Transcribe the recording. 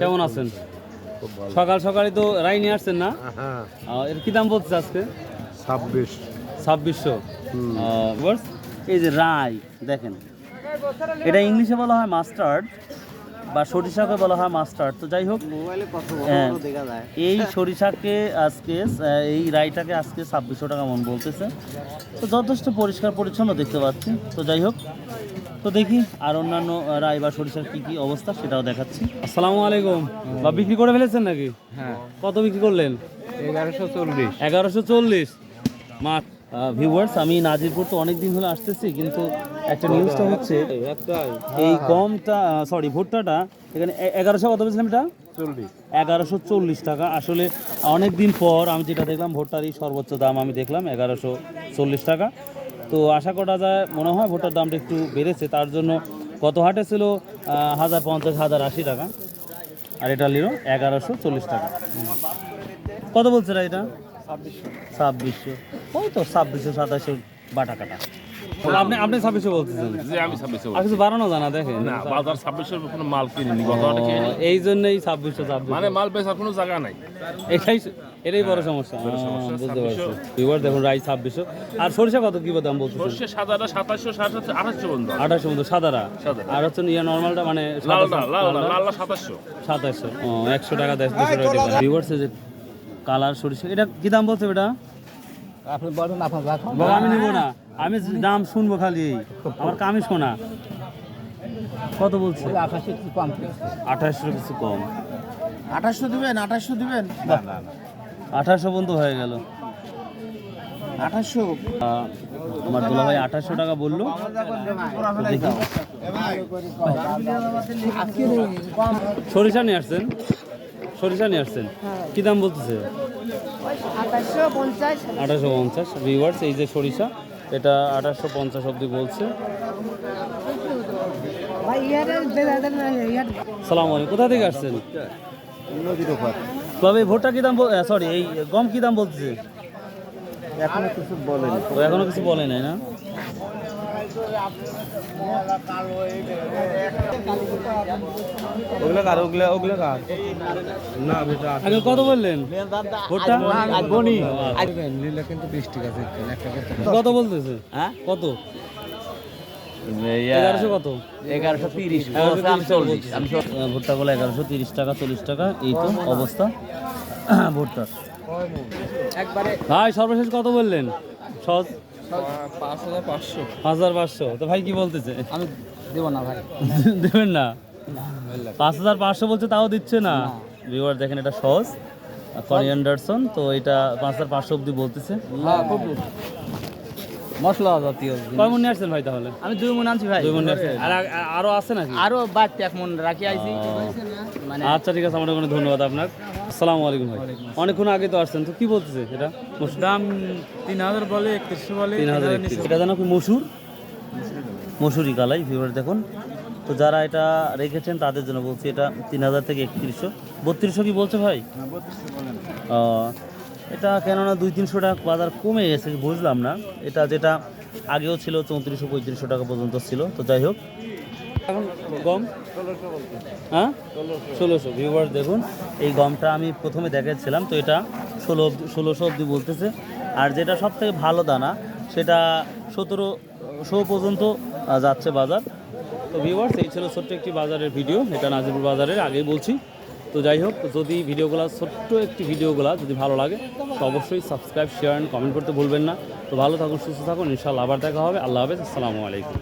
কেমন আছেন? সকাল সকালে তো রাই নিয়ে আসছেন না? হ্যাঁ। এর কি দাম বলছে আজকে? ছাব্বিশ। ছাব্বিশশো। এই যে রাই দেখেন। এটা ইংলিশে বলা হয় মাস্টার্ড। বা সরিষাকে বলা হয় মাস্টার্ড। তো যাই হোক হ্যাঁ, এই সরিষাকে আজকে এই রাইটাকে আজকে ছাব্বিশশো টাকা মন বলতেছে। তো যথেষ্ট পরিষ্কার পরিচ্ছন্ন দেখতে পাচ্ছি। তো যাই হোক তো দেখি আর অন্যান্য রাই বা সরিষার কি কি অবস্থা সেটাও দেখাচ্ছি। আসসালামু আলাইকুম। বা বিক্রি করে ফেলেছেন নাকি? হ্যাঁ। কত বিক্রি করলেন? এগারোশো চল্লিশ। এগারোশো চল্লিশ। মাছ ভিউয়ার্স আমি নাজিরপুর তো অনেক দিন হলে আসতেছি কিন্তু একটা নিউজটা হচ্ছে এই গমটা সরি ভুট্টাটা এখানে এগারোশো কত বলছিলাম এটা? এগারোশো চল্লিশ টাকা। আসলে অনেক দিন পর আমি যেটা দেখলাম ভুট্টার এই সর্বোচ্চ দাম আমি দেখলাম এগারোশো চল্লিশ টাকা। তো আশা করা যায় মনে হয় ভুট্টার দামটা একটু বেড়েছে তার জন্য গত হাটে ছিল হাজার পঞ্চাশ হাজার আশি টাকা। আর এটা নিল এগারোশো চল্লিশ টাকা। কত বলছে এটা? ছাব্বিশশো। ওই তো ছাব্বিশশো সাতাশশো বাটা কাটা। আপনি আপনি ছাব্বিশশো বলতেছেন? যে আমি ছাব্বিশে আর কিছু বাড়ানো জানা দেখেন। না বাজার ছাব্বিশের কোনো মাল কিনিনি গত কিনে এই জন্যই ছাব্বিশশো ছাব্বিশ মানে মাল বেচার কোনো জায়গা নাই। এটাই এটাই বড় সমস্যা। বুঝতে পারছি। এবার দেখুন রাই ছাব্বিশশো। আর সরিষা কত কি দাম বলতেছেন? সর্ষে সাদাটা সাতাশশো সাড়ে আঠাশশো পর্যন্ত। আঠাশশো মতো সাদারা সাদারা। আর হচ্ছে ইয়ে নর্মালটা মানে লালটা সাতাশশো। সাতাশশো একশো টাকা ভিউয়ার্স যে কালার সরিষা এটা কি দাম বলছে এটা আপনি বলেন আপনার রাখুন বাবা আমি নিবো না। আমি দাম শুনব খালি আমার কামই শোনা। কত বলছে? আঠাশি একটু কম আঠাশশো কিছু কম। আঠাশশো দিবেন আঠাশশো দিবেন? আঠাশশো পর্যন্ত হয়ে গেল। আঠাশশো? আমার দুলা ভাই আঠাশশো টাকা বলল। সরিষা নিয়ে আসছেন? সরিষা নিয়ে আসছেন? কি দাম বলতেছে? আঠাশশো পঞ্চাশ ভিউয়ার্স এই যে সরিষা এটা আঠাশশো পঞ্চাশ অব্দি বলছে। সালাম আলাইকুম কোথা থেকে আসছেন? তবে ভোটটা কি দাম সরি এই গম কি দাম বলতেছে? এখনও কিছু বলেনি। এখনও কিছু বলে নাই না? ওগুলো কার? ওগুলো ওগুলো কার? না বেটা আগে কত বললেন? ভোটটা? বনি। নিলে কিন্তু বিশ টাকা একটা কত বলতেছে? হ্যাঁ? কত? এগারোশো কত? এগারোশো তিরিশ। এগারোশো তিরিশ চল্লিশ ভুট্টা গুলো এগারোশো তিরিশ টাকা চল্লিশ টাকা এই তো অবস্থা। ভুট্টার ভাই সর্বশেষ কত বললেন? সহজ পাঁচ হাজার পাঁচশো। তো ভাই কি বলতেছে? আমি দেবো না ভাই। দেবেন না? পাঁচ হাজার পাঁচশো বলছে তাও দিচ্ছে না। ভিউয়ার দেখেন এটা সহজ। করিয়ান্ডারসন তো এটা পাঁচ হাজার পাঁচশো অব্দি বলতেছে। হ্যাঁ মশলা জাতীয় কয় মন আসছেন ভাই তাহলে? আমি দুই মন আনছি ভাই। দুই মন আসছেন। আর আরও আছে নাকি? আরও বাড়তি এক মন রাখি আইছি। মানে আচ্ছা ঠিক আছে আমার ধন্যবাদ আপনার। আসসালামু আলাইকুম ভাই। অনেকক্ষণ আগে তো আসছেন তো কি বলতেছে এটা? দাম তিন হাজার বলে একত্রিশশো বলে তিন হাজার একত্রিশ। এটা যেন কি মসুর? মসুরি কালাই ভিউয়ার দেখুন। তো যারা এটা রেখেছেন তাদের জন্য বলছি এটা তিন হাজার থেকে একত্রিশশো। বত্রিশশো কি বলছে ভাই? ও, এটা কেননা দুই তিনশো টাকা বাজার কমে গেছে বুঝলাম না। এটা যেটা আগেও ছিল চৌত্রিশশো পঁয়ত্রিশশো টাকা পর্যন্ত ছিল। তো যাই হোক হ্যাঁ? ষোলোশো ভিউয়ার দেখুন। এই গমটা আমি প্রথমে দেখাচ্ছিলাম তো এটা ষোলো ষোলোশো অবধি বলতেছে। আর যেটা সব থেকে ভালো দানা, সেটা সতেরোশো পর্যন্ত যাচ্ছে বাজার। তো ভিউয়ার্স এই ছিল ছোট্ট একটি বাজারের ভিডিও এটা নাজিপুর বাজারের, আগেই বলছি। তো যাই হোক যদি ভিডিওগুলো, ছোট্ট একটি ভিডিওগুলো যদি ভালো লাগে, তো অবশ্যই সাবস্ক্রাইব শেয়ার অ্যান্ড কমেন্ট করতে ভুলবেন না। তো ভালো থাকুন, সুস্থ থাকুন, ইনশাআল্লাহ আবার দেখা হবে। আল্লাহ হাফেজ, আসসালামু আলাইকুম।